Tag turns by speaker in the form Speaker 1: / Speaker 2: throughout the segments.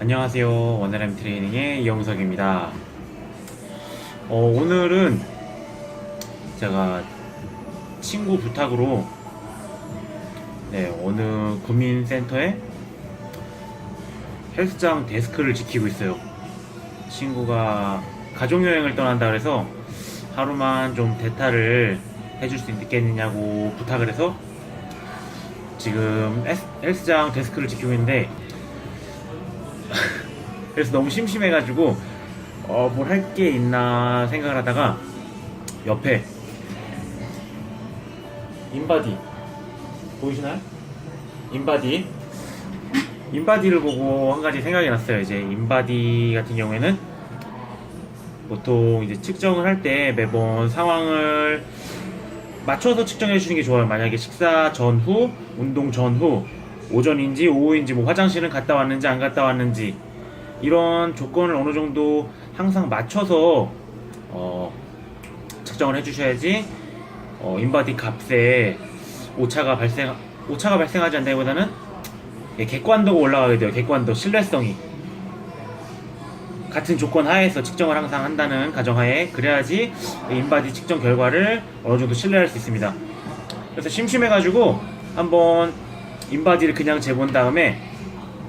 Speaker 1: 안녕하세요. 원활함 트레이닝의 이영석입니다. 어, 오늘은 제가 친구 부탁으로 네, 어느 구민센터에 헬스장 데스크를 지키고 있어요. 친구가 가족여행을 떠난다 그래서 하루만 좀 대타를 해줄 수 있겠느냐고 부탁을 해서 지금 헬스- 헬스장 데스크를 지키고 있는데 그래서 너무 심심해가지고 어, 뭘 할 게 있나 생각을 하다가 옆에 인바디 보이시나요? 인바디 인바디를 보고 한 가지 생각이 났어요. 이제 인바디 같은 경우에는 보통 이제 측정을 할 때 매번 상황을 맞춰서 측정해 주는 게 좋아요. 만약에 식사 전후, 운동 전후, 오전인지 오후인지 뭐 화장실은 갔다 왔는지 안 갔다 왔는지 이런 조건을 어느 정도 항상 맞춰서 어, 측정을 해주셔야지 어, 인바디 값에 오차가 발생 오차가 발생하지 않다기보다는 예, 객관도가 올라가게 돼요. 객관도 신뢰성이 같은 조건 하에서 측정을 항상 한다는 가정하에 그래야지 인바디 측정 결과를 어느 정도 신뢰할 수 있습니다. 그래서 심심해가지고 한번 인바디를 그냥 재본 다음에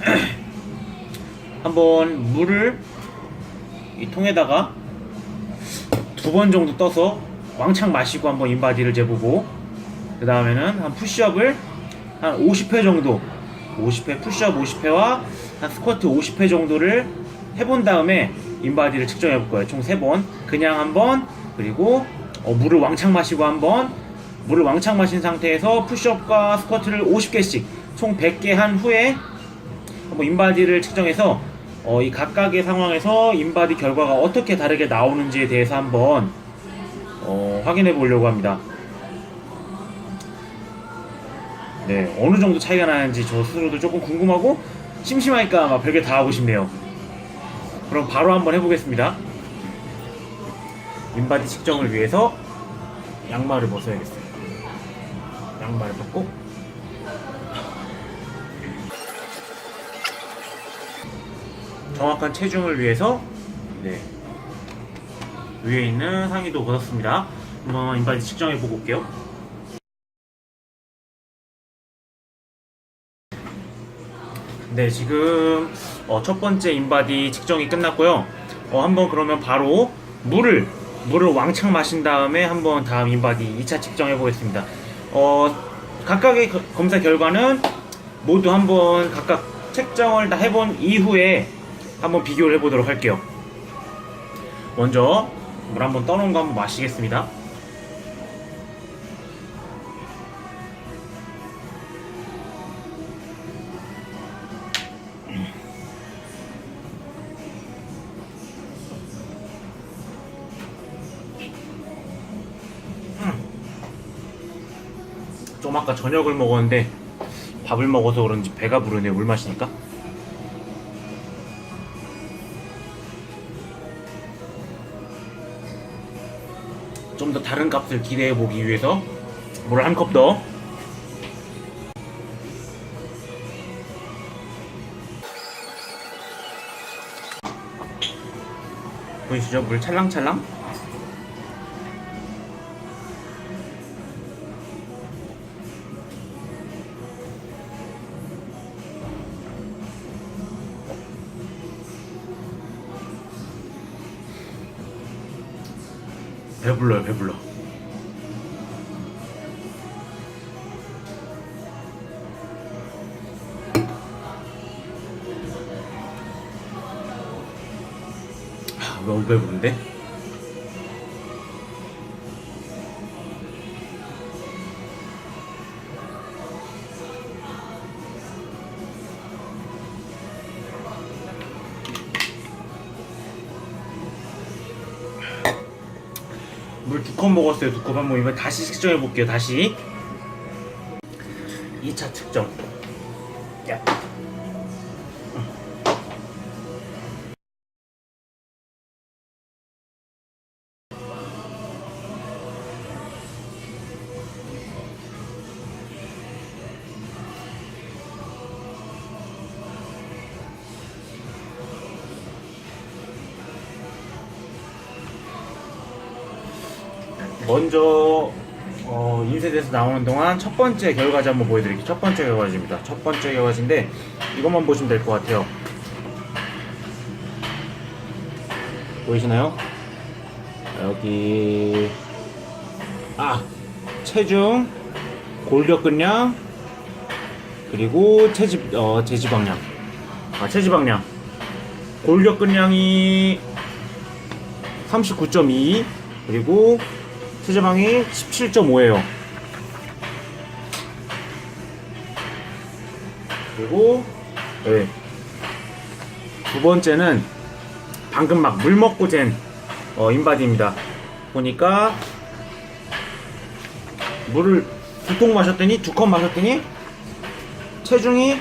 Speaker 1: 한번 물을 이 통에다가 두 번 정도 떠서 왕창 마시고 한번 인바디를 재보고 그 다음에는 한 푸시업을 한 50회 정도 50회 푸시업 50회와 한 스쿼트 50회 정도를 해본 다음에 인바디를 측정해 볼 거예요. 총 3번. 그냥 한번 그리고 어, 물을 왕창 마시고 한번 물을 왕창 마신 상태에서 푸시업과 스쿼트를 50개씩 총 100개 한 후에 한번 인바디를 측정해서 어, 이 각각의 상황에서 인바디 결과가 어떻게 다르게 나오는지에 대해서 한번 어, 확인해 보려고 합니다. 네, 어느 정도 차이가 나는지 저 스스로도 조금 궁금하고 심심하니까 막 별게 다 하고 싶네요. 그럼 바로 한번 해보겠습니다. 인바디 측정을 위해서 양말을 벗어야겠어요. 양말을 벗고 정확한 체중을 위해서 네. 위에 있는 상의도 벗었습니다. 한번 인바디 측정해 보고 올게요. 네, 지금 어, 첫 번째 인바디 측정이 끝났고요. 어, 한번 그러면 바로 물을 물을 왕창 마신 다음에 한번 다음 인바디 2차 측정해 보겠습니다. 어, 각각의 거- 검사 결과는 모두 한번 각각 측정을 다 해본 이후에 한번 비교를 해보도록 할게요. 먼저 물 한번 떠놓은 거 한번 마시겠습니다. 아까 저녁을 먹었는데 밥을 먹어서 그런지 배가 부르네요 물 마시니까 좀 더 다른 값을 기대해 보기 위해서 물을 한 컵 더. 보이시죠? 물 찰랑찰랑? 배불러요, 배불러. 아, 너무 배부른데? 물 두 컵 먹었어요. 두 컵 한번 이번 다시 측정해 볼게요. 다시 2차 측정. 야. 먼저 어, 인쇄돼서 나오는 동안 첫 번째 결과지 한번 보여드릴게요. 첫 번째 결과지입니다. 첫 번째 결과지인데 이것만 보시면 될 것 같아요. 보이시나요? 여기 아 체중, 골격근량 그리고 체집 어 체지방량 아 체지방량 골격근량이 39.2 그리고 체지방이 17.5예요. 그리고 네. 두 번째는 방금 막 물 먹고 잰 어, 인바디입니다. 보니까 물을 두 통 마셨더니 두 컵 마셨더니 체중이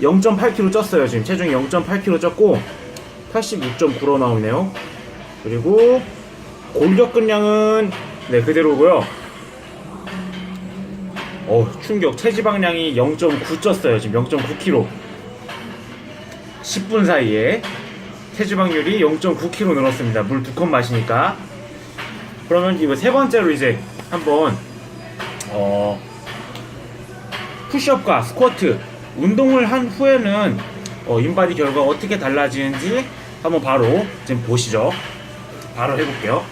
Speaker 1: 0.8kg 쪘어요. 지금 체중이 0.8kg 쪘고 86.9로 나오네요. 그리고 골격근량은 네 그대로고요. 어 충격 체지방량이 0.9 쪘어요. 지금 0.9kg. 10분 사이에 체지방률이 0.9kg 늘었습니다. 물 두 컵 마시니까. 그러면 이거 세 번째로 이제 한번 어 푸시업과 스쿼트 운동을 한 후에는 어, 인바디 결과가 어떻게 달라지는지 한번 바로 지금 보시죠. 바로 해볼게요.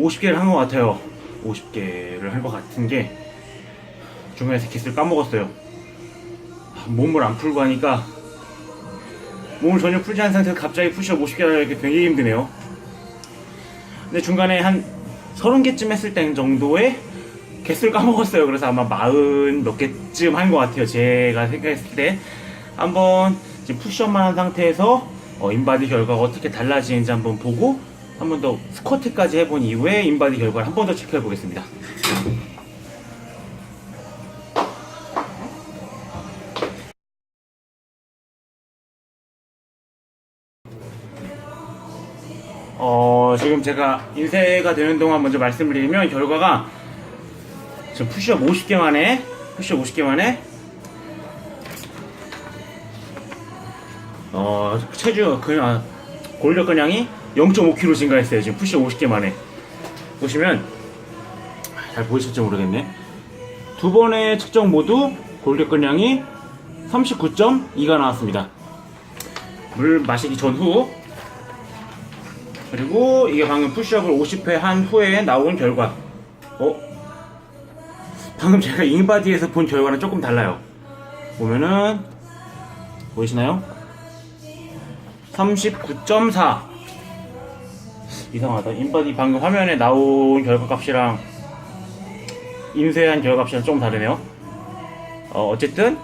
Speaker 1: 50개를 한 것 같아요. 50개를 한 것 같은 게 중간에서 기술 까먹었어요. 아, 몸을 안 풀고 하니까 몸을 전혀 풀지 않은 상태에서 갑자기 푸시업 50개 하려니까 굉장히 힘드네요. 근데 중간에 한 30개쯤 했을 때 정도의 개수를 까먹었어요. 그래서 아마 40몇 개쯤 한 것 같아요. 제가 생각했을 때. 한번 지금 푸시업만 한 상태에서 어, 인바디 결과가 어떻게 달라지는지 한번 보고 한 번 더 스쿼트까지 해본 이후에 인바디 결과를 한 번 더 체크해 보겠습니다. 어, 지금 제가 인쇄가 되는 동안 먼저 말씀을 드리면 결과가 지금 푸시업 50개 만에 푸시업 50개 만에 어, 체중 그 아, 골격 근량이 0.5kg 증가했어요. 지금 푸시업 50개 만에 보시면 잘 보이실지 모르겠네. 두 번의 측정 모두 골격 근량이 39.2가 나왔습니다. 물 마시기 전후 그리고 이게 방금 푸시업을 50회 한 후에 나온 결과. 어? 방금 제가 인바디에서 본 결과는 조금 달라요. 보면은 보이시나요? 39.4 이상하다. 인바디 방금 화면에 나온 결과 값이랑 인쇄한 결과값이랑 조금 다르네요. 어, 어쨌든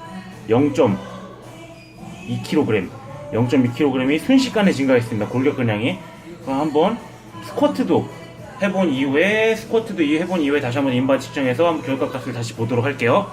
Speaker 1: 0.2kg, 0.2kg이 순식간에 증가했습니다. 골격 근량이. 그럼 한번 스쿼트도 해본 이후에 스쿼트도 이 해본 이후에 다시 한번 인바디 측정해서 한번 결과값을 다시 보도록 할게요.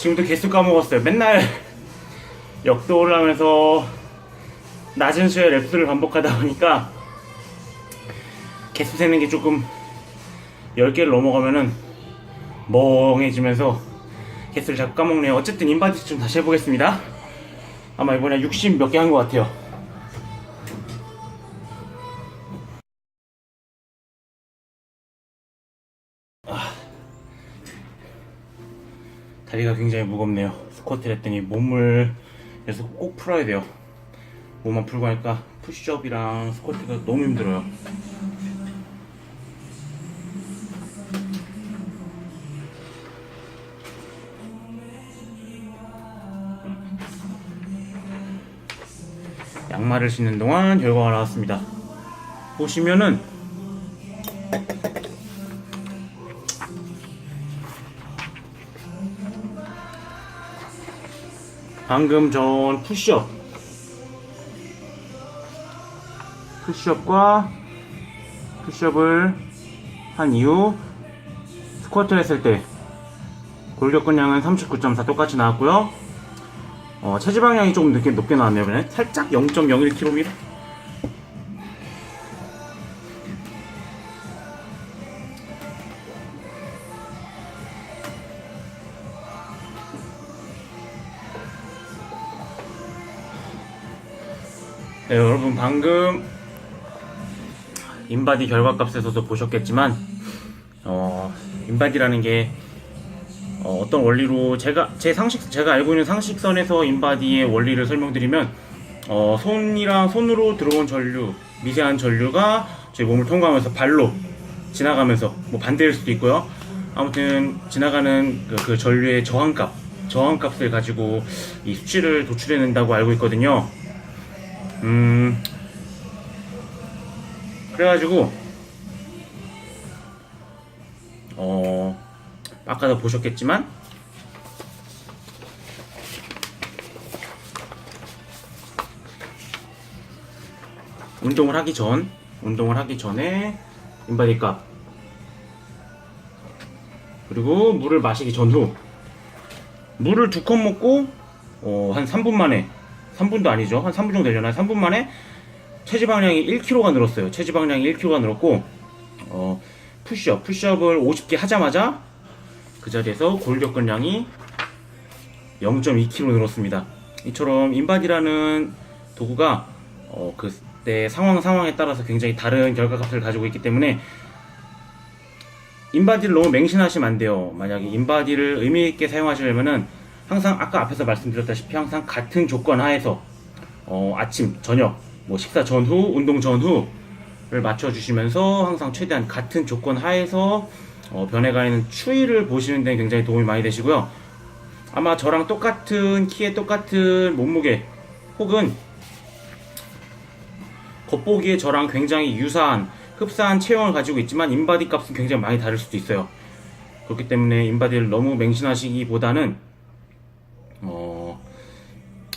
Speaker 1: 지금도 개수 까먹었어요. 맨날 역도를 하면서 낮은 수의 랩수를 반복하다 보니까 개수 세는 게 조금 10개를 넘어가면은 멍해지면서 개수를 자꾸 까먹네요. 어쨌든 인바디 좀 다시 해보겠습니다. 아마 이번에 60 몇 개 한 것 같아요. 다리가 굉장히 무겁네요. 스쿼트를 했더니 몸을 그래서 꼭 풀어야 돼요. 몸만 풀고 하니까 푸시업이랑 스쿼트가 너무 힘들어요. 양말을 신는 동안 결과가 나왔습니다. 보시면은 방금 전 푸시업. 푸시업과 푸시업을 한 이후 스쿼트 했을 때 골격근량은 39.4 똑같이 나왔고요. 어, 체지방량이 조금 늦게, 높게 나왔네요. 그냥 살짝 0.01kg 네, 여러분 방금 인바디 결과값에서도 보셨겠지만 어, 인바디라는 게 어, 떤 원리로 제가 제 상식 제가 알고 있는 상식선에서 인바디의 원리를 설명드리면 어, 손이랑 손으로 들어온 전류 미세한 전류가 제 몸을 통과하면서 발로 지나가면서 뭐 반대일 수도 있고요. 아무튼 지나가는 그, 그 전류의 저항값 저항값을 가지고 이 수치를 도출해낸다고 알고 있거든요. 음. 그래가지고 어 아까도 보셨겠지만 운동을 하기 전 운동을 하기 전에 인바디 값. 그리고 물을 마시기 전후 물을 두 컵 먹고 어, 한 3분 만에 3분도 아니죠. 한 3분 정도 되려나 3분 만에 체지방량이 1kg가 늘었어요. 체지방량이 1kg가 늘었고 어, 푸시업. 푸시업을 50개 하자마자 그 자리에서 골격근량이 0.2kg 늘었습니다. 이처럼 인바디라는 도구가 어, 그때 상황 상황에 따라서 굉장히 다른 결과값을 가지고 있기 때문에 인바디를 너무 맹신하시면 안 돼요. 만약에 인바디를 의미 있게 사용하시려면은 항상 아까 앞에서 말씀드렸다시피 항상 같은 조건 하에서 어, 아침, 저녁, 뭐 식사 전후, 운동 전후를 맞춰 주시면서 항상 최대한 같은 조건 하에서 어, 변해가 있는 추이를 보시는 데 굉장히 도움이 많이 되시고요. 아마 저랑 똑같은 키에 똑같은 몸무게 혹은 겉보기에 저랑 굉장히 유사한 흡사한 체형을 가지고 있지만 인바디 값은 굉장히 많이 다를 수도 있어요. 그렇기 때문에 인바디를 너무 맹신하시기보다는 어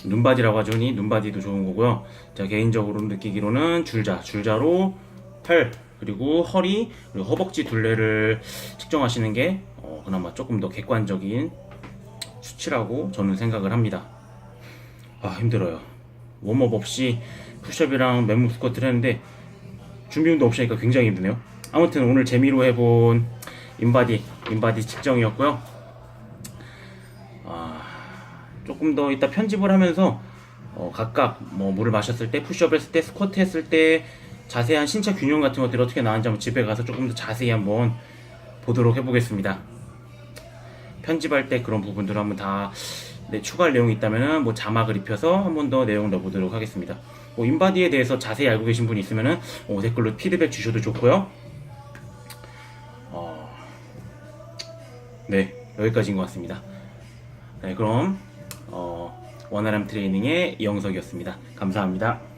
Speaker 1: 눈바디라고 하죠. 니 눈바디도 좋은 거고요. 자 개인적으로 느끼기로는 줄자, 줄자로 팔 그리고 허리 그리고 허벅지 둘레를 측정하시는 게 어, 그나마 조금 더 객관적인 수치라고 저는 생각을 합니다. 아 힘들어요. 웜업 없이 푸시업이랑 맨몸 스쿼트를 했는데 준비 운동 없이 하니까 굉장히 힘드네요. 아무튼 오늘 재미로 해본 인바디 인바디 측정이었고요. 아, 조금 더 이따 편집을 하면서 어, 각각 뭐 물을 마셨을 때 푸시업 했을 때 스쿼트 했을 때 자세한 신체 균형 같은 것들이 어떻게 나왔는지 한번 집에 가서 조금 더 자세히 한번 보도록 해보겠습니다. 편집할 때 그런 부분들을 한번 다 네, 추가할 내용이 있다면은 뭐 자막을 입혀서 한 번 더 내용 넣어보도록 하겠습니다. 뭐 인바디에 대해서 자세히 알고 계신 분이 있으면은 어, 댓글로 피드백 주셔도 좋고요. 어, 네 여기까지인 것 같습니다. 네 그럼 어, 원활함 트레이닝의 이영석이었습니다. 감사합니다.